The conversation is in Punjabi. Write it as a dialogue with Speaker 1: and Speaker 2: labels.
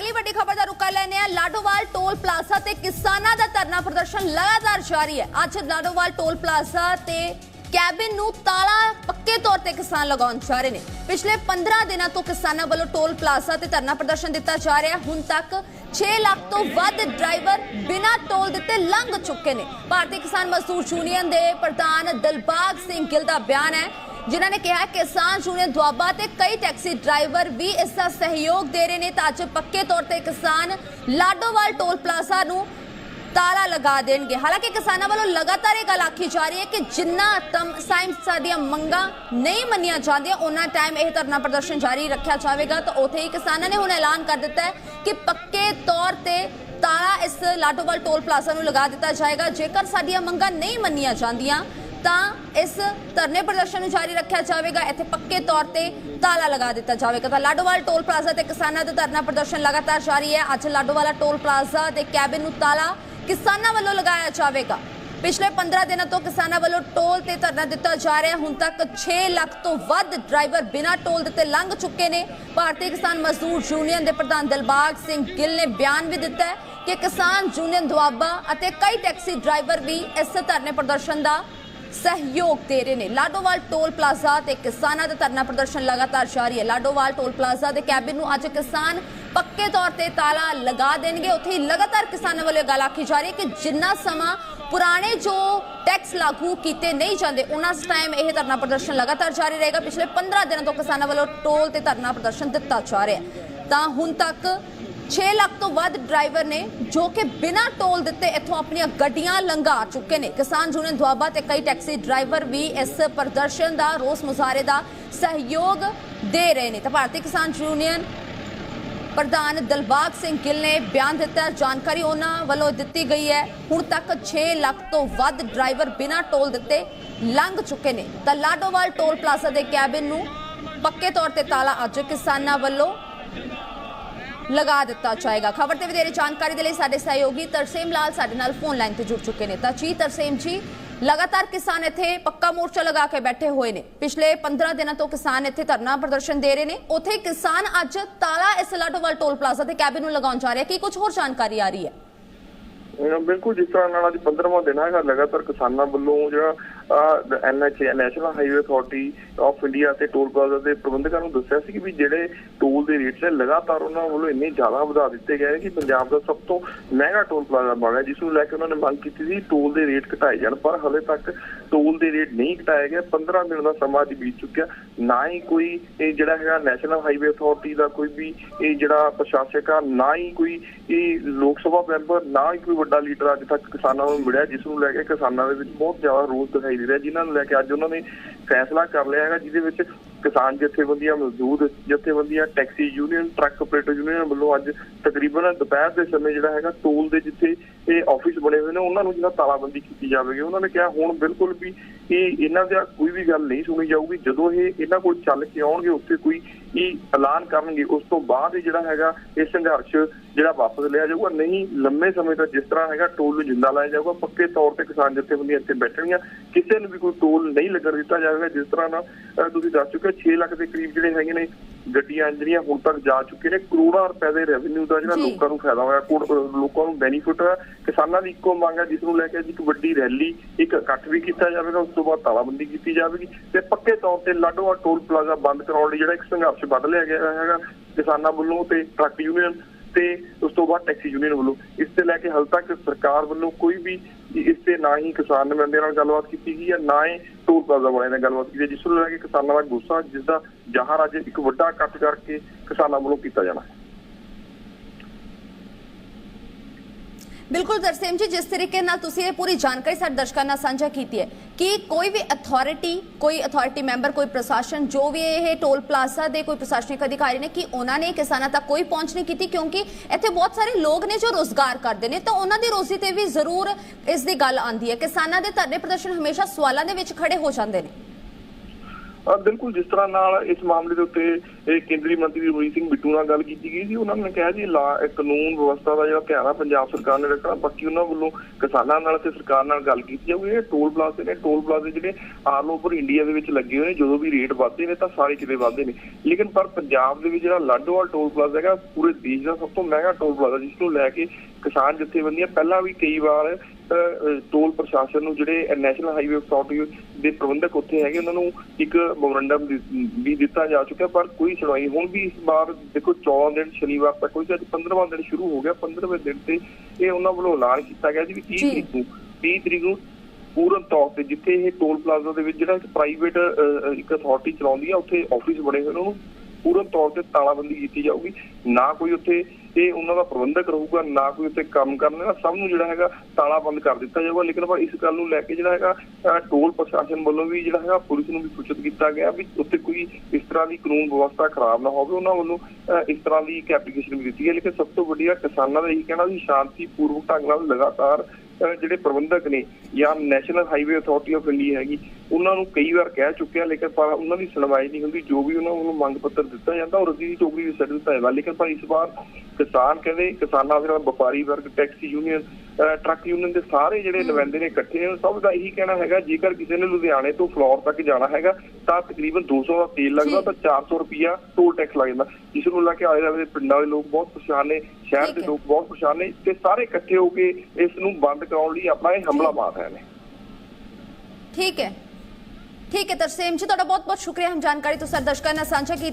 Speaker 1: ਅਗਲੀ ਵੱਡੀ ਖਬਰ ਦਾ ਰੁਕਾ ਲੈਨੇ ਆ ਲਾਡੋਵਾਲ ਟੋਲ ਪਲਾਜ਼ਾ ਤੇ ਕਿਸਾਨਾਂ ਦਾ ਧਰਨਾ ਪ੍ਰਦਰਸ਼ਨ ਲਗਾਤਾਰ ਜਾਰੀ ਹੈ। ਅੱਜ ਲਾਡੋਵਾਲ ਟੋਲ ਪਲਾਜ਼ਾ ਤੇ ਕੈਬਿਨ ਨੂੰ ਤਾਲਾ ਪੱਕੇ ਤੌਰ ਤੇ ਕਿਸਾਨ ਲਗਾਉਣ ਜਾ ਰਹੇ ਨੇ। ਪਿਛਲੇ 15 ਦਿਨਾਂ ਤੋਂ ਕਿਸਾਨਾਂ ਵੱਲੋਂ ਟੋਲ ਪਲਾਜ਼ਾ ਤੇ ਧਰਨਾ ਪ੍ਰਦਰਸ਼ਨ ਦਿੱਤਾ ਜਾ ਰਿਹਾ ਹੁਣ ਤੱਕ 6 ਲੱਖ ਤੋਂ ਵੱਧ ਡਰਾਈਵਰ ਬਿਨਾਂ ਟੋਲ ਦਿੱਤੇ ਲੰਘ ਚੁੱਕੇ ਨੇ। ਭਾਰਤੀ ਕਿਸਾਨ ਮਜ਼ਦੂਰ ਯੂਨੀਅਨ ਦੇ ਪ੍ਰਧਾਨ ਦਿਲਬਾਗ ਸਿੰਘ ਗਿੱਲ ਦਾ ਬਿਆਨ ਹੈ ਜਿਨ੍ਹਾਂ ਨੇ ਕਿਹਾ ਕਿਸਾਨ ਯੂਨੀਅਨ ਦੁਆਬਾ ਤੇ ਕਈ ਟੈਕਸੀ ਡਰਾਈਵਰ ਵੀ ਇਸ ਦਾ ਸਹਿਯੋਗ ਦੇ ਰਹੇ ਨੇ। ਤਾਂ ਅੱਜ ਪੱਕੇ ਤੌਰ ਤੇ ਕਿਸਾਨ ਲਾਡੋਵਾਲ ਟੋਲ ਪਲਾਜ਼ਾ ਨੂੰ ਤਾਲਾ ਲਗਾ ਦੇਣਗੇ। ਹਾਲਾਂਕਿ ਕਿਸਾਨਾਂ ਵੱਲੋਂ ਲਗਾਤਾਰ ਇਹ ਗੱਲ ਆਖੀ ਜਾ ਰਹੀ ਹੈ ਕਿ ਜਿੰਨਾ ਤਮ ਸਾਇੰਸ ਸਾਡੀਆਂ ਮੰਗਾਂ ਨਹੀਂ ਮੰਨੀਆਂ ਜਾਂਦੀਆਂ ਉਹਨਾਂ ਟਾਈਮ ਇਹ ਧਰਨਾ ਪ੍ਰਦਰਸ਼ਨ ਜਾਰੀ ਰੱਖਿਆ ਜਾਵੇਗਾ। ਤਾਂ ਉਥੇ ਹੀ ਕਿਸਾਨਾਂ ਨੇ ਹੁਣ ਐਲਾਨ ਕਰ ਦਿੱਤਾ ਹੈ ਕਿ ਪੱਕੇ ਤੌਰ ਤੇ ਤਾਲਾ ਇਸ ਲਾਡੋਵਾਲ ਟੋਲ ਪਲਾਜ਼ਾ ਨੂੰ ਲਗਾ ਦਿੱਤਾ ਜਾਏਗਾ। ਜੇਕਰ ਸਾਡੀਆਂ ਮੰਗਾਂ ਨਹੀਂ ਮੰਨੀਆਂ ਜਾਂਦੀਆਂ ਤਾਂ ਇਸ ਧਰਨੇ ਪ੍ਰਦਰਸ਼ਨ ਨੂੰ ਜਾਰੀ ਰੱਖਿਆ ਜਾਵੇਗਾ। ਇੱਥੇ ਪੱਕੇ ਤੌਰ ਤੇ ਤਾਲਾ ਲਗਾ ਦਿੱਤਾ ਜਾਵੇਗਾ। ਤਾਂ ਲਾਡੋਵਾਲ ਟੋਲ ਪਲਾਜ਼ਾ ਤੇ ਕਿਸਾਨਾਂ ਦਾ ਧਰਨਾ ਪ੍ਰਦਰਸ਼ਨ ਲਗਾਤਾਰ ਜਾਰੀ ਹੈ। ਅੱਜ ਲਾਡੋਵਾਲਾ ਟੋਲ ਪਲਾਜ਼ਾ ਤੇ ਕੈਬਿਨ ਨੂੰ ਤਾਲਾ ਕਿਸਾਨਾਂ ਵੱਲੋਂ ਲਗਾਇਆ ਜਾਵੇਗਾ। ਪਿਛਲੇ 15 ਦਿਨਾਂ ਤੋਂ ਕਿਸਾਨਾਂ ਵੱਲੋਂ ਟੋਲ ਤੇ ਧਰਨਾ ਦਿੱਤਾ ਜਾ ਰਿਹਾ। ਹੁਣ ਤੱਕ 6 ਲੱਖ ਤੋਂ ਵੱਧ ਡਰਾਈਵਰ ਬਿਨਾਂ ਟੋਲ ਦਿੱਤੇ ਲੰਘ ਚੁੱਕੇ ਨੇ। ਭਾਰਤੀ ਕਿਸਾਨ ਮਜ਼ਦੂਰ ਯੂਨੀਅਨ ਦੇ ਪ੍ਰਧਾਨ ਦਿਲਬਾਗ ਸਿੰਘ ਗਿੱਲ ਨੇ ਬਿਆਨ ਵੀ ਦਿੱਤਾ ਹੈ ਕਿ ਕਿਸਾਨ ਯੂਨੀਅਨ ਦੁਆਬਾ ਅਤੇ ਕਈ ਟੈਕਸੀ ਡਰਾਈਵਰ ਵੀ ਇਸ ਧਰਨੇ ਪ੍ਰਦਰਸ਼ਨ ਦਾ ਸਹਿਯੋਗ ਦੇ ਰਹੇ ਨੇ। ਲਾਡੋਵਾਲ ਟੋਲ ਪਲਾਜ਼ਾ ਤੇ ਕਿਸਾਨਾਂ ਦਾ ਧਰਨਾ ਪ੍ਰਦਰਸ਼ਨ ਲਗਾਤਾਰ ਜਾਰੀ ਹੈ। ਲਾਡੋਵਾਲ ਟੋਲ ਪਲਾਜ਼ਾ ਦੇ ਕੈਬਿਨ ਨੂੰ ਅੱਜ ਕਿਸਾਨ ਪੱਕੇ ਤੌਰ ਤੇ ਤਾਲਾ ਲਗਾ ਦੇਣਗੇ। ਉੱਥੇ ਹੀ ਲਗਾਤਾਰ ਕਿਸਾਨਾਂ ਵੱਲੋਂ ਇਹ ਗੱਲ ਆਖੀ ਜਾ ਰਹੀ ਹੈ ਕਿ ਜਿੰਨਾ ਸਮਾਂ ਪੁਰਾਣੇ ਜੋ ਟੈਕਸ ਲਾਗੂ ਕੀਤੇ ਨਹੀਂ ਜਾਂਦੇ, ਉਹਨਾਂ ਟਾਈਮ ਇਹ ਧਰਨਾ ਪ੍ਰਦਰਸ਼ਨ ਲਗਾਤਾਰ ਜਾਰੀ ਰਹੇਗਾ। ਪਿਛਲੇ 15 ਦਿਨਾਂ ਤੋਂ ਕਿਸਾਨਾਂ ਵੱਲੋਂ ਟੋਲ ਤੇ ਧਰਨਾ ਪ੍ਰਦਰਸ਼ਨ ਦਿੱਤਾ ਜਾ ਰਿਹਾ ਤਾਂ ਹੁਣ ਤੱਕ 6 ਲੱਖ ਤੋਂ ਵੱਧ ਡਰਾਈਵਰ ਨੇ, ਜੋ ਕਿ ਬਿਨਾਂ ਟੋਲ ਦਿੱਤੇ ਇੱਥੋਂ ਆਪਣੀਆਂ ਗੱਡੀਆਂ ਲੰਘਾ ਚੁੱਕੇ ਨੇ। ਕਿਸਾਨ ਯੂਨੀਅਨ ਦੁਆਬਾ ਤੇ ਕਈ ਟੈਕਸੀ ਡਰਾਈਵਰ ਵੀ ਇਸ ਪ੍ਰਦਰਸ਼ਨ ਦਾ ਰੋਸ ਮੁਜ਼ਾਹਰੇ ਦਾ ਸਹਿਯੋਗ ਦੇ ਰਹੇ ਨੇ। ਤਾਂ ਭਾਰਤੀ ਕਿਸਾਨ ਯੂਨੀਅਨ ਪ੍ਰਧਾਨ ਦਿਲਬਾਗ ਸਿੰਘ ਗਿੱਲ ਨੇ ਬਿਆਨ ਦਿੱਤਾ, ਜਾਣਕਾਰੀ ਉਹਨਾਂ ਵੱਲੋਂ ਦਿੱਤੀ ਗਈ ਹੈ। ਹੁਣ ਤੱਕ 6 ਲੱਖ ਤੋਂ ਵੱਧ ਡਰਾਈਵਰ ਬਿਨਾਂ ਟੋਲ ਦਿੱਤੇ ਲੰਘ ਚੁੱਕੇ ਨੇ। ਤਾਂ ਲਾਡੋਵਾਲ ਟੋਲ ਪਲਾਜ਼ਾ ਦੇ ਕੈਬਿਨ ਨੂੰ ਪੱਕੇ ਤੌਰ ਤੇ ਤਾਲਾ ਅੱਜ ਕਿਸਾਨਾਂ ਵੱਲੋਂ ਲਗਾ ਦਿੱਤਾ ਜਾਏਗਾ। ਖਬਰ ਤੇ ਵਧੇਰੇ ਜਾਣਕਾਰੀ ਦੇ ਲਈ ਸਾਡੇ ਸਹਿਯੋਗੀ ਤਰਸੇਮ ਲਾਲ ਸਾਡੇ ਨਾਲ ਫੋਨ ਲਾਈਨ ਤੇ ਜੁੜ ਚੁੱਕੇ ਨੇ। ਤਾਂ ਜੀ, ਤਰਸੇਮ ਜੀ, ਲਗਾਤਾਰ ਕਿਸਾਨ ਇੱਥੇ ਪੱਕਾ ਮੋਰਚਾ ਲਗਾ ਕੇ ਬੈਠੇ ਹੋਏ ਨੇ। ਪਿਛਲੇ 15 ਦਿਨਾਂ ਤੋਂ ਕਿਸਾਨ ਇੱਥੇ ਧਰਨਾ ਪ੍ਰਦਰਸ਼ਨ ਦੇ ਰਹੇ ਨੇ। ਉੱਥੇ ਕਿਸਾਨ ਅੱਜ ਤਾਲਾ ਇਸ ਟੋਲ ਪਲਾਜ਼ਾ ਤੇ ਕੈਬਿਨ ਨੂੰ ਲਗਾਉਣ ਜਾ ਰਿਹਾ। ਕੀ ਕੁਝ ਹੋਰ ਜਾਣਕਾਰੀ ਆ ਰਹੀ ਹੈ?
Speaker 2: ਬਿਲਕੁਲ, ਜਿਸ ਤਰ੍ਹਾਂ ਨਾਲ ਅੱਜ 15ਵਾਂ ਦਿਨ ਹੈਗਾ, ਲਗਾਤਾਰ ਕਿਸਾਨਾਂ ਵੱਲੋਂ ਜਿਹੜਾ NH national highway authority of India ਤੇ ਟੋਲ ਪਲਾਜ਼ਾ ਦੇ ਪ੍ਰਬੰਧਕਾਂ ਨੂੰ ਦੱਸਿਆ ਸੀ ਕਿ ਵੀ ਜਿਹੜੇ ਟੋਲ ਦੇ ਰੇਟਸ ਨੇ, ਲਗਾਤਾਰ ਉਹਨਾਂ ਵੱਲੋਂ ਇੰਨੇ ਜ਼ਿਆਦਾ ਵਧਾ ਦਿੱਤੇ ਗਏ ਨੇ ਕਿ ਪੰਜਾਬ ਦਾ ਸਭ ਤੋਂ ਮਹਿੰਗਾ ਟੋਲ ਪਲਾਜ਼ਾ ਬਣ ਰਿਹਾ, ਜਿਸ ਨੂੰ ਲੈ ਕੇ ਉਹਨਾਂ ਨੇ ਮੰਗ ਕੀਤੀ ਸੀ ਟੋਲ ਦੇ ਰੇਟ ਘਟਾਏ ਜਾਣ, ਪਰ ਹਲੇ ਤੱਕ ਟੋਲ ਦੇ ਰੇਟ ਨਹੀਂ ਘਟਾਏ ਗਏ। 15 ਦਿਨ ਦਾ ਸਮਾਂ ਅੱਜ ਬੀਤ ਚੁੱਕਿਆ। ਨਾ ਹੀ ਕੋਈ ਇਹ ਜਿਹੜਾ ਹੈਗਾ ਨੈਸ਼ਨਲ ਹਾਈਵੇ ਅਥਾਰਟੀ ਦਾ ਕੋਈ ਵੀ ਇਹ ਜਿਹੜਾ ਪ੍ਰਸ਼ਾਸਕ ਆ, ਨਾ ਹੀ ਕੋਈ ਇਹ ਲੋਕ ਸਭਾ ਮੈਂਬਰ ਨਾ ਹੀ ਕੋਈ ਵੱਡਾ ਲੀਡਰ ਅੱਜ ਤੱਕ ਕਿਸਾਨਾਂ ਨੂੰ ਮਿਲਿਆ, ਜਿਸ ਨੂੰ ਲੈ ਕੇ ਕਿਸਾਨਾਂ ਦੇ ਵਿੱਚ ਬਹੁਤ ਜ਼ਿਆਦਾ ਰੋਸ ਦਿਖਾਈ ਦੇ ਰਿਹਾ, ਜਿਨ੍ਹਾਂ ਨੂੰ ਲੈ ਕੇ ਅੱਜ ਉਹਨਾਂ ਨੇ ਫੈਸਲਾ ਕਰ ਲਿਆ ਹੈਗਾ, ਜਿਹਦੇ ਵਿੱਚ ਕਿਸਾਨ ਜਥੇਬੰਦੀਆਂ ਮਜ਼ਦੂਰ ਜਥੇਬੰਦੀਆਂ taxi union, truck operator union ਵੱਲੋਂ ਅੱਜ ਤਕਰੀਬਨ ਦੁਪਹਿਰ ਦੇ ਸਮੇਂ ਜਿਹੜਾ ਹੈਗਾ, ਟੋਲ ਦੇ ਜਿੱਥੇ ਇਹ ਆਫਿਸ ਬਣੇ ਹੋਏ ਨੇ, ਉਹਨਾਂ ਨੂੰ ਜਿਹੜਾ ਤਾਲਾਬੰਦੀ ਕੀਤੀ ਜਾਵੇਗੀ। ਉਹਨਾਂ ਨੇ ਕਿਹਾ, ਹੁਣ ਬਿਲਕੁਲ ਵੀ ਕਿ ਇਹਨਾਂ ਦਾ ਕੋਈ ਵੀ ਗੱਲ ਨਹੀਂ ਸੁਣੀ ਜਾਊਗੀ। ਜਦੋਂ ਇਹ ਇਹਨਾਂ ਕੋਲ ਚੱਲ ਕੇ ਆਉਣਗੇ, ਉੱਥੇ ਕੋਈ ਇਹ ਐਲਾਨ ਕਰਨਗੇ, ਉਸ ਤੋਂ ਬਾਅਦ ਇਹ ਜਿਹੜਾ ਹੈਗਾ, ਇਹ ਸੰਘਰਸ਼ ਜਿਹੜਾ ਵਾਪਸ ਲਿਆ ਜਾਊਗਾ। ਨਹੀਂ, ਲੰਮੇ ਸਮੇਂ ਤੱਕ ਜਿਸ ਤਰ੍ਹਾਂ ਹੈਗਾ, ਟੋਲ ਨੂੰ ਜਿੰਦਾ ਲਾਇਆ ਜਾਊਗਾ। ਪੱਕੇ ਤੌਰ ਤੇ ਕਿਸਾਨ ਜਥੇਬੰਦੀਆਂ ਇੱਥੇ ਬੈਠਣਗੀਆਂ। ਕਿਸੇ ਨੂੰ ਵੀ ਕੋਈ ਟੋਲ ਨਹੀਂ ਲੱਗਣ ਦਿੱਤਾ ਜਾਵੇਗਾ, ਜਿਸ ਤਰ੍ਹਾਂ ਨਾਲ ਤੁਸੀਂ ਦੱਸ ਚੁੱਕੇ 6 ਲੱਖ ਦੇ ਕਰੀਬ ਜਿਹੜੇ ਹੈਗੇ ਨੇ ਗੱਡੀਆਂ ਜਿਹੜੀਆਂ ਹੁਣ ਤੱਕ ਜਾ ਚੁੱਕੇ ਨੇ ਕਰੋੜਾਂ ਰੁਪਏ ਦੇ ਰੈਵਨਿਊ ਦਾ ਜਿਹੜਾ। ਲੋਕਾਂ ਨੂੰ ਫਾਇਦਾ ਹੋਇਆ ਲੋਕਾਂ ਨੂੰ ਬੈਨੀਫਿਟ ਹੋਇਆ ਕਿਸਾਨਾਂ ਦੀ ਇੱਕੋ ਮੰਗ ਹੈ ਜਿਸ ਨੂੰ ਲੈ ਕੇ ਇੱਕ ਵੱਡੀ ਰੈਲੀ ਇੱਕ ਇਕੱਠ ਵੀ ਕੀਤਾ ਜਾਵੇਗਾ ਉਸ ਤੋਂ ਬਾਅਦ ਤਾਲਾਬੰਦੀ ਕੀਤੀ ਜਾਵੇਗੀ ਤੇ ਪੱਕੇ ਤੌਰ ਤੇ ਲਾਡੋਆ ਟੋਲ ਪਲਾਜ਼ਾ ਬੰਦ ਕਰਾਉਣ ਲਈ ਜਿਹੜਾ ਇੱਕ ਸੰਘਰਸ਼ ਵੱਧ ਲਿਆ ਗਿਆ ਹੈਗਾ ਕਿਸਾਨਾਂ ਵੱਲੋਂ ਤੇ ਟਰੱਕ ਯੂਨੀਅਨ ਤੇ ਉਸ ਤੋਂ ਬਾਅਦ ਟੈਕਸੀ ਯੂਨੀਅਨ ਵੱਲੋਂ ਇਸ ਤੇ ਲੈ ਕੇ ਹਾਲ ਤੱਕ ਸਰਕਾਰ ਵੱਲੋਂ ਕੋਈ ਵੀ ਇਸ ਤੇ ਨਾ ਹੀ ਕਿਸਾਨ ਨੁਮਾਇੰਦਿਆਂ ਨਾਲ ਗੱਲਬਾਤ ਕੀਤੀ ਗਈ ਹੈ ਨਾ ਹੀ ਟੋਲ ਪਲਾਜ਼ਾ ਵਾਲਿਆਂ ਨਾਲ ਗੱਲਬਾਤ ਕੀਤੀ ਹੈ, ਜਿਸ ਨੂੰ ਲੈ ਕੇ ਕਿਸਾਨਾਂ ਦਾ ਗੁੱਸਾ ਜਿਸ ਦਾ ਜ਼ਾਹਰ ਅੱਜ ਇੱਕ ਵੱਡਾ ਇਕੱਠ ਕਰਕੇ ਕਿਸਾਨਾਂ ਵੱਲੋਂ ਕੀਤਾ ਜਾਣਾ
Speaker 1: ਬਿਲਕੁਲ ਦਰਸੇਮ ਜੀ, ਜਿਸ ਤਰੀਕੇ ਨਾਲ ਤੁਸੀਂ ਇਹ ਪੂਰੀ ਜਾਣਕਾਰੀ ਸਾਡੇ ਦਰਸ਼ਕਾਂ ਨਾਲ ਸਾਂਝਾ ਕੀਤੀ ਹੈ ਕਿ ਕੋਈ ਵੀ ਅਥਾਰਟੀ ਕੋਈ ਅਥਾਰਟੀ ਮੈਂਬਰ ਕੋਈ ਪ੍ਰਸ਼ਾਸਨ, ਜੋ ਵੀ ਇਹ ਟੋਲ ਪਲਾਜ਼ਾ ਦੇ ਕੋਈ ਪ੍ਰਸ਼ਾਸਨਿਕ ਅਧਿਕਾਰੀ ਨੇ ਕਿ ਉਹਨਾਂ ਨੇ ਕਿਸਾਨਾਂ ਤੱਕ ਕੋਈ ਪਹੁੰਚ ਨਹੀਂ ਕੀਤੀ ਕਿਉਂਕਿ ਇੱਥੇ ਬਹੁਤ ਸਾਰੇ ਲੋਕ ਨੇ ਜੋ ਰੋਜ਼ਗਾਰ ਕਰਦੇ ਨੇ, ਤਾਂ ਉਹਨਾਂ ਦੀ ਰੋਜ਼ੀ ਤੇ ਵੀ ਜ਼ਰੂਰ ਇਸ ਦੀ ਗੱਲ ਆਉਂਦੀ ਹੈ। ਕਿਸਾਨਾਂ ਦੇ ਧਰਨੇ ਪ੍ਰਦਰਸ਼ਨ ਹਮੇਸ਼ਾ ਸਵਾਲਾਂ ਦੇ ਵਿੱਚ ਖੜੇ ਹੋ ਜਾਂਦੇ ਨੇ।
Speaker 2: ਬਿਲਕੁਲ ਜਿਸ ਤਰ੍ਹਾਂ ਨਾਲ ਇਸ ਮਾਮਲੇ ਦੇ ਉੱਤੇ ਕੇਂਦਰੀ ਮੰਤਰੀ ਰਣਜੀਤ ਸਿੰਘ ਬਿੱਟੂ ਨਾਲ ਗੱਲ ਕੀਤੀ ਗਈ ਸੀ, ਉਹਨਾਂ ਨੇ ਕਿਹਾ ਜੀ, ਲਾ ਕਾਨੂੰਨ ਵਿਵਸਥਾ ਦਾ ਜਿਹੜਾ ਧਿਆਨ ਆ, ਪੰਜਾਬ ਸਰਕਾਰ ਨੇ ਰੱਖਣਾ, ਬਾਕੀ ਉਹਨਾਂ ਵੱਲੋਂ ਕਿਸਾਨਾਂ ਨਾਲ ਤੇ ਸਰਕਾਰ ਨਾਲ ਗੱਲ ਕੀਤੀ ਜਾਊਗੀ ਇਹ ਟੋਲ ਪਲਾਜ਼ੇ ਨੇ, ਟੋਲ ਪਲਾਜ਼ੇ ਜਿਹੜੇ ਆਲ ਓਵਰ ਇੰਡੀਆ ਦੇ ਵਿੱਚ ਲੱਗੇ ਹੋਏ ਨੇ, ਜਦੋਂ ਵੀ ਰੇਟ ਵੱਧਦੇ ਨੇ ਤਾਂ ਸਾਰੇ ਕਿਤੇ ਵੱਧਦੇ ਨੇ। ਲੇਕਿਨ ਪਰ ਪੰਜਾਬ ਦੇ ਵਿੱਚ ਜਿਹੜਾ ਲਾਡੋਵਾਲ ਟੋਲ ਪਲਾਜ਼ਾ ਹੈਗਾ, ਪੂਰੇ ਦੇਸ਼ ਦਾ ਸਭ ਤੋਂ ਮਹਿੰਗਾ ਟੋਲ ਪਲਾਜ਼ਾ, ਜਿਸ ਨੂੰ ਲੈ ਕੇ ਕਿਸਾਨ ਜਥੇਬੰਦੀਆਂ ਪਹਿਲਾਂ ਵੀ ਕਈ ਵਾਰ ਟੋਲ ਪ੍ਰਸ਼ਾਸਨ ਨੂੰ ਜਿਹੜੇ ਨੈਸ਼ਨਲ ਹਾਈਵੇ ਅਥਾਰਟੀ ਦੇ ਪ੍ਰਬੰਧਕ ਉੱਥੇ ਹੈਗੇ ਉਹਨਾਂ ਨੂੰ ਇੱਕ ਮੈਮੋਰੰਡਮ ਵੀ ਦਿੱਤਾ ਜਾ ਚੁੱਕਿਆ ਪਰ ਕੋਈ ਸੁਣਵਾਈ ਹੁਣ ਵੀ ਇਸ ਵਾਰ ਦੇਖੋ 14 ਦਿਨ ਸ਼ਨੀਵਾਰ ਤੱਕ ਕੋਈ ਅੱਜ 15ਵਾਂ ਦਿਨ ਸ਼ੁਰੂ ਹੋ ਗਿਆ 15ਵੇਂ ਦਿਨ ਤੇ ਇਹ ਉਹਨਾਂ ਵੱਲੋਂ ਐਲਾਨ ਕੀਤਾ ਗਿਆ ਸੀ ਵੀ 30
Speaker 1: ਜੀ।
Speaker 2: ਤਰੀਕ ਨੂੰ 30 ਤਰੀਕ ਨੂੰ ਪੂਰਨ ਤੌਰ ਤੇ ਜਿੱਥੇ ਇਹ ਟੋਲ ਪਲਾਜ਼ਾ ਦੇ ਵਿੱਚ ਜਿਹੜਾ ਇੱਕ ਪ੍ਰਾਈਵੇਟ ਇੱਕ ਅਥਾਰਟੀ ਚਲਾਉਂਦੀ ਆ ਉੱਥੇ ਆਫਿਸ ਬਣੇ ਹੋਏ ਨੇ ਉਹਨੂੰ ਪੂਰਨ ਤੌਰ ਤੇ ਤਾਲਾਬੰਦੀ ਕੀਤੀ ਜਾਊਗੀ। ਨਾ ਕੋਈ ਉੱਥੇ ਇਹ ਉਹਨਾਂ ਦਾ ਪ੍ਰਬੰਧਕ ਰਹੂਗਾ ਨਾ ਕੋਈ ਉੱਥੇ ਕੰਮ ਕਰਨਾ ਸਭ ਨੂੰ ਜਿਹੜਾ ਹੈਗਾ ਤਾਲਾ ਬੰਦ ਕਰ ਦਿੱਤਾ ਜਾਊਗਾ। ਲੇਕਿਨ ਪਰ ਇਸ ਗੱਲ ਨੂੰ ਲੈ ਕੇ ਜਿਹੜਾ ਹੈਗਾ ਅਹ, ਟੋਲ ਪ੍ਰਸ਼ਾਸਨ ਵੱਲੋਂ ਵੀ ਜਿਹੜਾ ਹੈਗਾ ਪੁਲਿਸ ਨੂੰ ਵੀ ਸੂਚਿਤ ਕੀਤਾ ਗਿਆ ਵੀ ਉੱਥੇ ਕੋਈ ਇਸ ਤਰ੍ਹਾਂ ਦੀ ਕਾਨੂੰਨ ਵਿਵਸਥਾ ਖਰਾਬ ਨਾ ਹੋਵੇ। ਉਹਨਾਂ ਵੱਲੋਂ ਅਹ, ਇਸ ਤਰ੍ਹਾਂ ਦੀ ਇੱਕ ਐਪਲੀਕੇਸ਼ਨ ਵੀ ਦਿੱਤੀ ਹੈ। ਲੇਕਿਨ ਸਭ ਤੋਂ ਵੱਡੀ ਗੱਲ ਕਿਸਾਨਾਂ ਦਾ ਇਹੀ ਕਹਿਣਾ ਵੀ ਸ਼ਾਂਤੀਪੂਰਵਕ ਢੰਗ ਨਾਲ ਲਗਾਤਾਰ ਜਿਹੜੇ ਪ੍ਰਬੰਧਕ ਨੇ ਜਾਂ national highway authority of India ਹੈਗੀ ਉਹਨਾਂ ਨੂੰ ਕਈ ਵਾਰ ਕਹਿ ਚੁੱਕਿਆ ਲੇਕਿਨ ਪਰ ਉਹਨਾਂ ਦੀ ਸੁਣਵਾਈ ਨਹੀਂ ਹੁੰਦੀ। ਜੋ ਵੀ ਉਹਨਾਂ ਵੱਲੋਂ ਮੰਗ ਪੱਤਰ ਦਿੱਤਾ ਜਾਂਦਾ ਉਹ ਰਸੀਦ ਚੋਕਰੀ ਵਿੱਚ ਸਿੱਟ ਦਿੱਤਾ ਜਾਂਦਾ। ਲੇਕਿਨ ਪਰ ਇਸ ਵਾਰ ਕਿਸਾਨ ਕਹਿੰਦੇ ਕਿਸਾਨਾਂ ਦੇ ਨਾਲ ਵਪਾਰੀ ਵਰਗ ਟੈਕਸੀ ਯੂਨੀਅਨ ਟਰੱਕ ਯੂਨੀਅਨ ਦੇ ਸਾਰੇ ਜਿਹੜੇ ਨੁਮਾਇੰਦੇ ਨੇ ਇਕੱਠੇ ਨੇ ਸਭ ਦਾ ਇਹੀ ਕਹਿਣਾ ਹੈਗਾ ਜੇਕਰ ਕਿਸੇ ਨੇ ਲੁਧਿਆਣੇ ਤੋਂ ਫਲੋਰ ਤੱਕ ਜਾਣਾ ਹੈਗਾ ਤਾਂ ਤਕਰੀਬਨ 200 ਦਾ ਤੇਲ ਲੱਗਦਾ। ਤਾਂ 400 ਰੁਪਿਆ ਟੋਲ ਟੈਕਸ ਲੱਗ ਜਾਂਦਾ। ਜਿਸ ਨੂੰ ਲੈ ਕੇ ਆਲੇ ਦੁਆਲੇ ਦੇ ਪਿੰਡਾਂ ਦੇ ਲੋਕ ਬਹੁਤ ਪਰੇਸ਼ਾਨ ਨੇ। ਸ਼ਹਿਰ ਦੇ। ਲੋਕ ਬਹੁਤ ਪਰੇਸ਼ਾਨ ਨੇ ਤੇ ਸਾਰੇ ਇਕੱਠੇ ਹੋ ਕੇ ਇਸ ਨੂੰ ਬੰਦ ਕਰਾਉਣ ਲਈ ਆਪਣਾ ਇਹ ਹਮਲਾ ਮਾਰ ਰਹੇ ਨੇ।
Speaker 1: ਠੀਕ ਹੈ। ਠੀਕ ਹੈ ਤਰਸੇਮ ਜੀ ਤੁਹਾਡਾ ਬਹੁਤ ਬਹੁਤ ਸ਼ੁਕਰੀਆ। ਹਮ ਜਾਣਕਾਰੀ ਤੁਸੀਂ ਦਰਸ਼ਕਾਂ ਨਾਲ ਸਾਂਝਾ ਕੀਤੀ